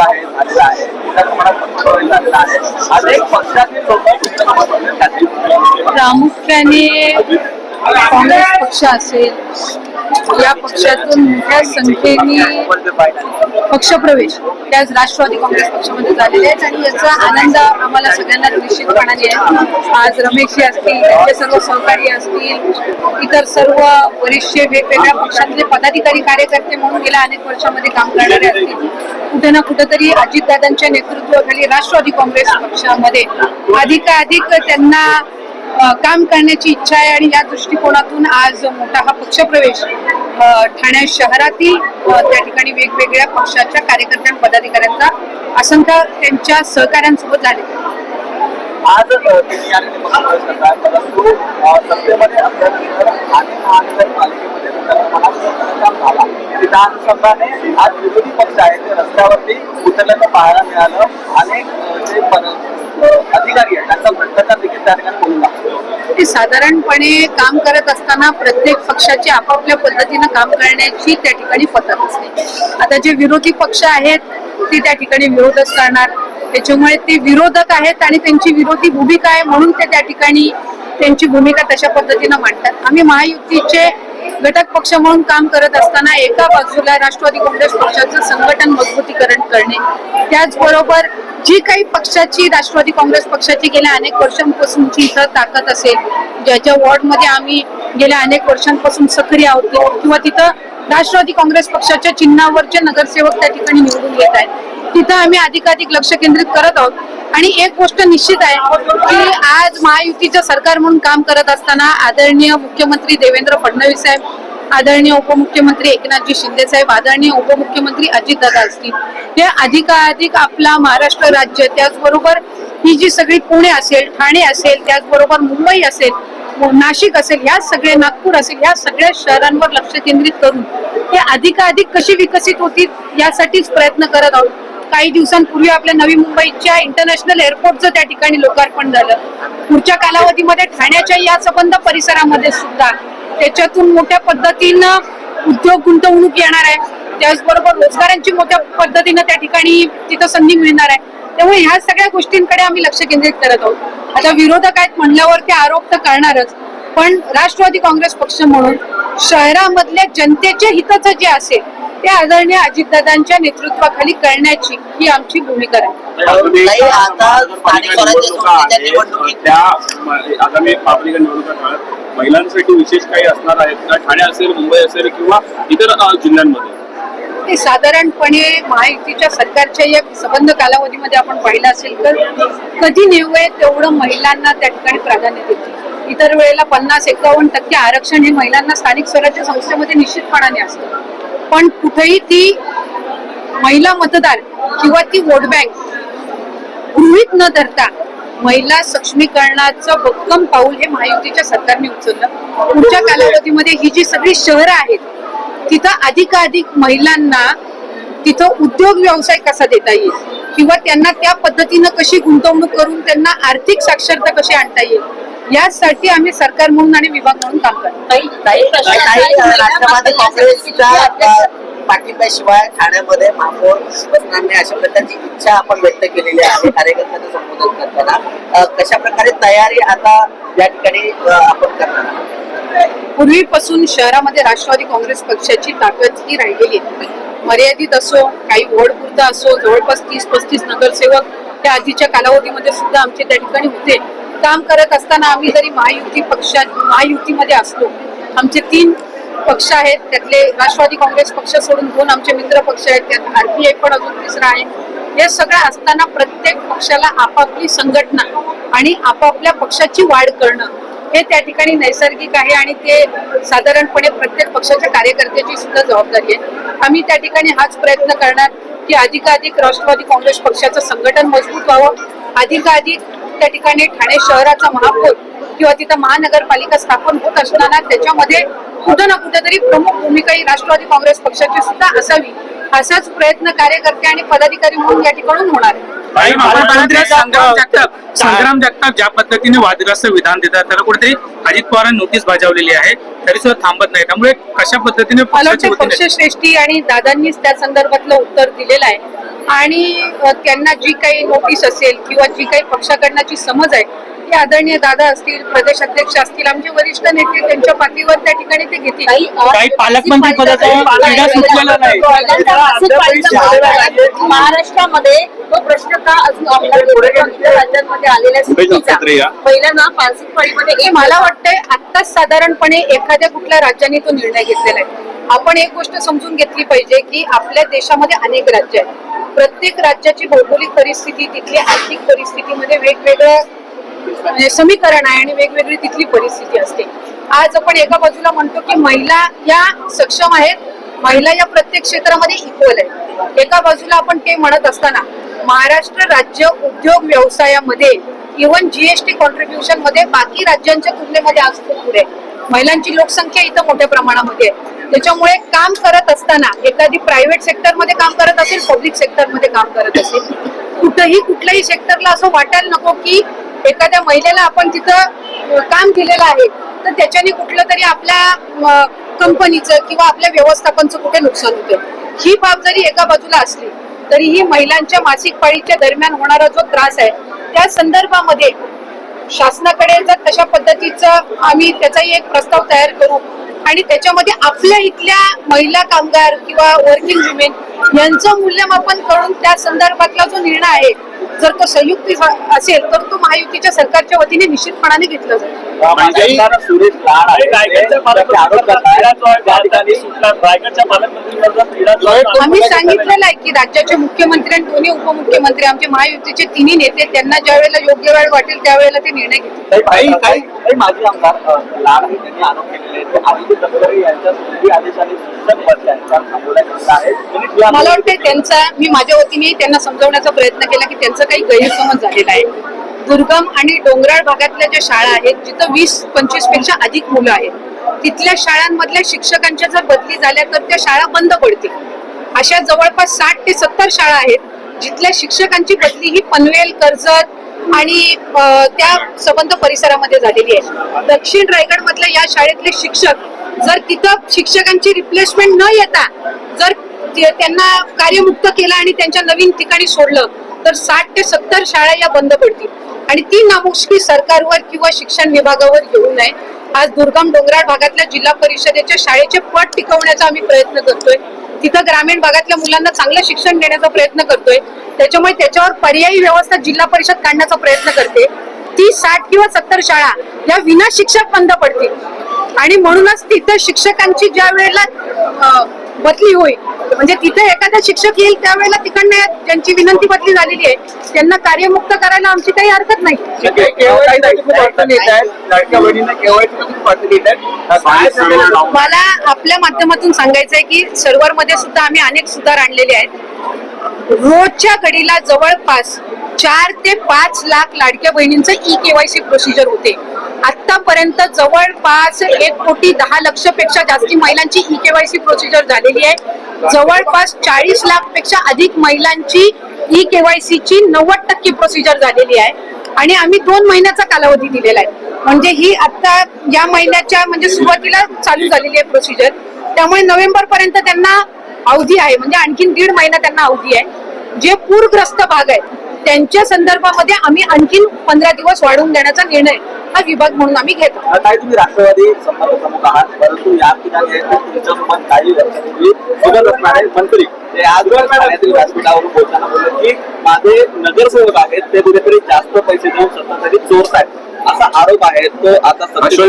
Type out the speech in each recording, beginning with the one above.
आहे झालेला आहे. झालेला आहे. अनेक पक्षातील लोक प्रामुख्याने काँग्रेस पक्ष असेल या पक्षातून मोठ्या संख्येने पक्षप्रवेश त्याच राष्ट्रवादी काँग्रेस पक्षामध्ये झालेले आहेत. आणि याचा आनंद आम्हाला सगळ्यांना निश्चितपणाने आहे. आज रमेशजी असतील त्यांचे सर्व सहकारी असतील इतर सर्व वरिष्ठ वेगवेगळ्या पक्षातले पदाधिकारी कार्यकर्ते म्हणून गेल्या अनेक वर्षामध्ये काम करणारे असतील. कुठे ना कुठेतरी अजितदादांच्या नेतृत्वाखाली राष्ट्रवादी काँग्रेस पक्षामध्ये अधिकाधिक त्यांना काम करण्याची इच्छा आहे. आणि या दृष्टिकोनातून आज मोठा हा पक्षप्रवेश ठाणे शहरातील त्या ठिकाणी वेगवेगळ्या पक्षाच्या कार्यकर्त्या पदाधिकाऱ्यांचा असंख्य त्यांच्या सहकाऱ्यांसोबत झाले. आज विधानसभाने आज विरोधी पक्ष आहे ते रस्त्यावरती उतरल्याचं पाहायला मिळालं. अनेक जे अधिकारी आहेत. त्यांचा भ्रष्टाचार देखील त्या ठिकाणी बोलू लागतो. ते साधारणपणे काम करत असताना प्रत्येक पक्षाची आपापल्या पद्धतीनं काम करण्याची त्या ठिकाणी पद्धत असते. आता जे विरोधी पक्ष आहेत ते त्या ठिकाणी विरोधच करणार. त्याच्यामुळे ते विरोधक आहेत आणि त्यांची विरोधी भूमिका आहे म्हणून ते त्या ठिकाणी त्यांची भूमिका तशा पद्धतीनं मांडतात. आम्ही महायुतीचे घटक पक्ष म्हणून काम करत असताना एका बाजूला राष्ट्रवादी काँग्रेस पक्षाचं संघटन मजबूतीकरण करणे. त्याचबरोबर जी काही पक्षाची राष्ट्रवादी काँग्रेस पक्षाची गेल्या अनेक वर्षांपासूनची इथं ताकद असेल ज्याच्या वॉर्डमध्ये आम्ही गेल्या अनेक वर्षांपासून सक्रिय आहोत किंवा तिथं राष्ट्रवादी काँग्रेस पक्षाच्या चिन्हावरचे नगरसेवक त्या ठिकाणी निवडून येत आहेत. तिथं आम्ही अधिकाधिक लक्ष केंद्रित करत आहोत. आणि एक गोष्ट निश्चित आहे की आज महायुतीचं सरकार म्हणून काम करत असताना आदरणीय मुख्यमंत्री देवेंद्र फडणवीस साहेब आदरणीय उपमुख्यमंत्री एकनाथजी शिंदे साहेब आदरणीय उपमुख्यमंत्री अजितदादा असतील हे अधिकाधिक आपला महाराष्ट्र राज्य त्याचबरोबर ही जी सगळी पुणे असेल ठाणे असेल त्याचबरोबर मुंबई असेल नाशिक असेल या सगळे नागपूर असेल या सगळ्या शहरांवर लक्ष केंद्रित करून हे अधिकाधिक कशी विकसित होतील यासाठीच प्रयत्न करत आहोत. काही दिवसांपूर्वी आपल्या नवी मुंबईच्या इंटरनॅशनल एअरपोर्टचं त्या ठिकाणी लोकार्पण झालं. पुढच्या कालावधीमध्ये ठाण्याच्या या संबंध परिसरामध्ये सुद्धा त्याच्यातून मोठ्या पद्धतीनं उद्योग गुंतवणूक येणार आहे. त्याचबरोबर रोजगारांची मोठ्या पद्धतीनं त्या ठिकाणी तिथं संधी मिळणार आहे. त्यामुळे ह्या सगळ्या गोष्टींकडे आम्ही लक्ष केंद्रित करत आहोत. आता विरोधक आहेत म्हणल्यावर ते आरोप तर करणारच पण राष्ट्रवादी काँग्रेस पक्ष म्हणून शहरामधल्या जनतेच्या हिताचं जे असेल ते आदरणीय अजितदादांच्या नेतृत्वाखाली करण्याची ही आमची भूमिका आहे नाही, आता स्थानिक स्वराज्य संस्थेच्या निवडणुकीत- त्या म- आगामी निवडणुका काळात महिलांसाठी विशेष काही असणार आहेत. का ठाणे असेल मुंबई असेल किंवा इतर अ, जिल्ह्यांमध्ये. ते साधारणपणे महायुतीच्या सरकारच्या या संबंध कालावधीमध्ये आपण पाहिलं असेल तर कधी नेऊये तेवढं महिलांना त्या ठिकाणी प्राधान्य देते इतर वेळेला पन्नास एकावन्न टक्के आरक्षण हे महिलांना स्थानिक स्वराज्य संस्थेमध्ये निश्चितपणाने असतं. पण कुठेही ती महिला मतदार किंवा ती वोट बँक गृहीत न धरता महिला सक्षमीकरणाचं भक्कम पाऊल हे महायुतीच्या सरकारने उचललं. पुढच्या कालावधीमध्ये ही जी सगळी शहरं आहेत तिथं अधिकाधिक महिलांना तिथं उद्योग व्यवसाय कसा देता येईल? किंवा त्यांना त्या पद्धतीनं कशी गुंतवणूक करून त्यांना आर्थिक साक्षरता कशी आणता येईल? यासाठी आम्ही सरकार म्हणून आणि विभाग म्हणून काम करतो. राष्ट्रवादी काँग्रेसच्या पाठिंब्याशिवाय ठाण्यामध्ये महापौर बसणार अशा प्रकारची इच्छा आपण व्यक्त केलेली आहे. कार्यकर्त्यांना संबोधन करताना. कशा प्रकारे तयारी आता या ठिकाणी आपण करणार आहोत? पूर्वीपासून शहरामध्ये राष्ट्रवादी काँग्रेस पक्षाची ताकद ही राहिलेली मर्यादित असो काही वॉर्ड पुरता असो जवळपास तीस पस्तीस नगरसेवक त्या आधीच्या कालावधीमध्ये सुद्धा आमचे त्या ठिकाणी होते. काम करत असताना आम्ही जरी महायुती पक्षात महायुतीमध्ये असलो आमचे तीन पक्ष आहेत त्यातले राष्ट्रवादी काँग्रेस पक्ष सोडून दोन आमचे मित्र पक्ष आहेत त्यात आरपीआय पण अजून तिसरा आहे. हे सगळं असताना प्रत्येक पक्षाला आपापली संघटना आणि आपापल्या पक्षाची वाढ करणं हे त्या ठिकाणी नैसर्गिक आहे आणि ते साधारणपणे प्रत्येक पक्षाच्या कार्यकर्त्याची सुद्धा जबाबदारी आहे. आम्ही त्या ठिकाणी हाच प्रयत्न करणार की अधिकाधिक राष्ट्रवादी काँग्रेस पक्षाचं संघटन मजबूत व्हावं. अधिकाधिक त्या ठिकाणी ठाणे शहराचा महापौर किंवा तिथं महानगरपालिका स्थापन होत असताना त्याच्यामध्ये कुठं ना कुठेतरी प्रमुख भूमिका ही राष्ट्रवादी काँग्रेस पक्षाची सुद्धा असावी असाच प्रयत्न कार्यकर्ते आणि पदाधिकारी म्हणून या ठिकाणून होणार आहे. संग्राम जगताप. संग्राम जगताप ज्या पद्धतीने वादग्रस्त विधान देतात त्याला कुठेतरी अजित पवारांनी नोटीस बजावलेली आहे. तरी सुद्धा थांबत नाही. त्यामुळे कशा पद्धतीने पक्षश्रेष्ठी आणि दादांनीच त्या संदर्भातलं उत्तर दिलेलं आहे. आणि त्यांना जी काही नोटीस असेल किंवा जी काही पक्षाकडनाची समज आहे ती आदरणीय दादा असतील प्रदेश अध्यक्ष असतील आमचे वरिष्ठ नेते त्यांच्या पाठीवर त्या ठिकाणी ते घेतील. काही पालकमंत्री. महाराष्ट्रामध्ये तो प्रश्न का अजून आपला राज्यांमध्ये या. पहिल्यांदा मासिक पाळीमध्ये हे मला वाटतंय आत्ताच साधारणपणे एखाद्या कुठल्या राज्याने तो निर्णय घेतलेला आहे. आपण एक गोष्ट समजून घेतली पाहिजे की आपल्या देशामध्ये अनेक राज्य आहेत. प्रत्येक राज्याची भौगोलिक परिस्थिती तिथली आर्थिक परिस्थितीमध्ये वेगवेगळं म्हणजे समीकरण आहे आणि वेगवेगळी तिथली परिस्थिती असते. आज आपण एका बाजूला म्हणतो की महिला या सक्षम आहेत महिला या प्रत्येक क्षेत्रामध्ये इक्वल आहे एका बाजूला आपण ते म्हणत असताना महाराष्ट्र राज्य उद्योग व्यवसायामध्ये इव्हन जीएसटी कॉन्ट्रीब्युशनमध्ये बाकी राज्यांच्या तुलनेमध्ये आज खूप पुढे महिलांची लोकसंख्या इथं मोठ्या प्रमाणामध्ये आहे. त्याच्यामुळे काम करत असताना एखादी प्रायव्हेट सेक्टरमध्ये काम करत असेल पब्लिक सेक्टरमध्ये काम करत असेल कुठंही कुठल्याही सेक्टरला असं वाटायला नको की एखाद्या महिलेला आपण तिथं काम केलेलं आहे तर त्याच्याने कुठलं तरी आपल्या कंपनीचं किंवा आपल्या व्यवस्थापनचं कुठे नुकसान होतं? ही बाब जरी एका बाजूला असली तरीही महिलांच्या मासिक पाळीच्या दरम्यान होणारा जो त्रास आहे त्या संदर्भामध्ये शासनाकडे जर तशा पद्धतीचं आम्ही त्याचाही एक प्रस्ताव तयार करू आणि त्याच्यामध्ये आपल्या इथल्या महिला कामगार किंवा वर्किंग वुमेन यांचं मूल्यमापन करून त्या संदर्भातला जो निर्णय आहे जर तो संयुक्ती असेल तर तो महायुतीच्या सरकारच्या वतीने निश्चितपणाने घेतला जाईल. म्हणजे- भाजपचा सुरेश लाड आणि आहे रायगडच्या ते आरोप पालकमंत्र्यांचा करतायत. तिढा जो आहे त्या त्या ठिकाणी ठिकाणी सुटला रायगडच्या पालकमंत्र्यांचा तिढा जो आहे तो आम्ही सांगितलेलं आहे की राज्याचे मुख्यमंत्री आणि दोन्ही उपमुख्यमंत्री आमचे महायुतीचे तिन्ही नेते त्यांना ज्या वेळेला योग्य वेळ वाटेल त्यावेळेला ते निर्णय घेतील. काही काही काही माजी आमदार लाड त्यांनी आरोप केलेले आदित्य तटकरे यांच्या आदेशाने मला वाटते त्यांचा मी माझ्या वतीने त्यांना समजवण्याचा प्रयत्न केला की त्यांचा काही गैरसमज झालेला आहे. दुर्गम आणि डोंगराळ भागातल्या ज्या शाळा आहेत जिथं वीस पंचवीसपेक्षा अधिक मुलं आहेत तिथल्या शाळांमधल्या शिक्षकांच्या जर बदली झाल्या तर त्या शाळा बंद पडतील. अशा जवळपास साठ ते सत्तर शाळा आहेत जिथल्या शिक्षकांची बदली ही पनवेल कर्जत आणि त्या संबंध परिसरामध्ये झालेली आहे. दक्षिण रायगड मधल्या या शाळेतले शिक्षक जर तिथं शिक्षकांची रिप्लेसमेंट न येता जर त्यांना कार्यमुक्त केलं आणि त्यांच्या नवीन ठिकाणी सोडलं तर साठ ते सत्तर शाळा या बंद पडतील. आणि ती नामुष्की सरकारवर किंवा शिक्षण विभागावर येऊ नये. आज दुर्गम डोंगराळ भागातल्या जिल्हा परिषदेच्या शाळेचे पट टिकवण्याचा आम्ही प्रयत्न करतोय. तिथं ग्रामीण भागातल्या मुलांना चांगलं शिक्षण देण्याचा प्रयत्न करतोय. त्याच्यामुळे त्याच्यावर पर्यायी व्यवस्था जिल्हा परिषद काढण्याचा प्रयत्न करते. ती साठ किंवा सत्तर शाळा या विना शिक्षक बंद पडतील. आणि म्हणूनच तिथे शिक्षकांची ज्या वेळेला बदली होईल म्हणजे तिथे एखादा शिक्षक येईल त्यावेळेला तिकडनं ज्यांची विनंती बदली झालेली आहे त्यांना कार्यमुक्त करायला आमची काही हरकत नाही. मला आपल्या माध्यमातून सांगायचं आहे की सर्व्हरमध्ये सुद्धा आम्ही अनेक सुधार आणलेले आहेत. रोजच्या घडीला जवळपास चार ते पाच लाख लाडक्या बहिणींचं ई केवायसी प्रोसिजर होते. आतापर्यंत जवळपास एक कोटी दहा लक्षपेक्षा जास्ती महिलांची ई केवायसी प्रोसिजर झालेली आहे. जवळपास चाळीस लाखपेक्षा अधिक महिलांची ई केवायसी ची नव्वद टक्के प्रोसिजर झालेली आहे. आणि आम्ही दोन महिन्याचा कालावधी दिलेला आहे. म्हणजे ही आता या महिन्याच्या म्हणजे सुरुवातीला चालू झालेली आहे प्रोसिजर त्यामुळे नोव्हेंबर पर्यंत त्यांना अवधी आहे. म्हणजे आणखीन दीड महिना त्यांना अवधी आहे. जे पूरग्रस्त भाग आहे त्यांच्या संदर्भामध्ये आम्ही आणखीन पंधरा दिवस वाढवून देण्याचा निर्णय हा विभाग म्हणून आम्ही घेतो. काय तुम्ही राष्ट्रवादी प्रमुख आहात परंतु या ठिकाणी आहे ते तुमच्यासोबत काही वर्षापूर्वी सोबत असणारे मंत्री. ते आज ठाण्यातील व्यासपीठावरून बोलताना बोलले की माझे नगरसेवक आहेत ते कुठेतरी जास्त पैसे देऊन सत्ता तरी चोरत आहेत. असा आरोप आहे तो आता. कसं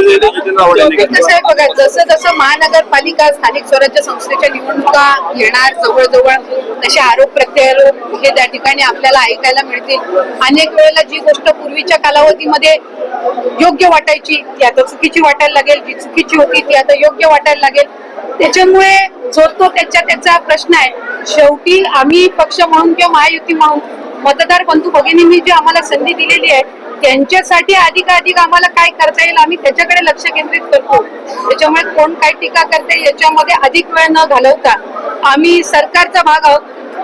आहे. बघा जसं जसं महानगरपालिका स्थानिक स्वराज्य संस्थेच्या निवडणुका येणार जवळजवळ तसे आरोप प्रत्यारोप हे त्या ठिकाणी आपल्याला ऐकायला मिळतील. अनेक वेळेला जी गोष्ट पूर्वीच्या कालावधीमध्ये योग्य वाटायची ती आता चुकीची वाटायला लागेल जी चुकीची होती ती आता योग्य वाटायला लागेल. त्याच्यामुळे जो तो त्याच्या त्याचा प्रश्न आहे शेवटी आम्ही पक्ष म्हणून किंवा महायुती म्हणून मतदार बंधू भगिनींनी जी आम्हाला संधी दिलेली आहे त्यांच्यासाठी अधिकाधिक आम्हाला काय करता येईल आम्ही त्याच्याकडे लक्ष केंद्रित करतो. त्याच्यामुळे कोण काय टीका करते याच्यामध्ये अधिक वेळ न घालवता आम्ही सरकारचा भाग आहोत.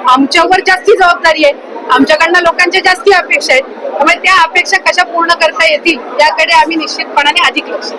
आमच्यावर जास्ती जबाबदारी आहे. आमच्याकडनं लोकांच्या जास्ती अपेक्षा आहेत. त्यामुळे त्या अपेक्षा कशा पूर्ण करता येतील याकडे आम्ही निश्चितपणाने अधिक लक्ष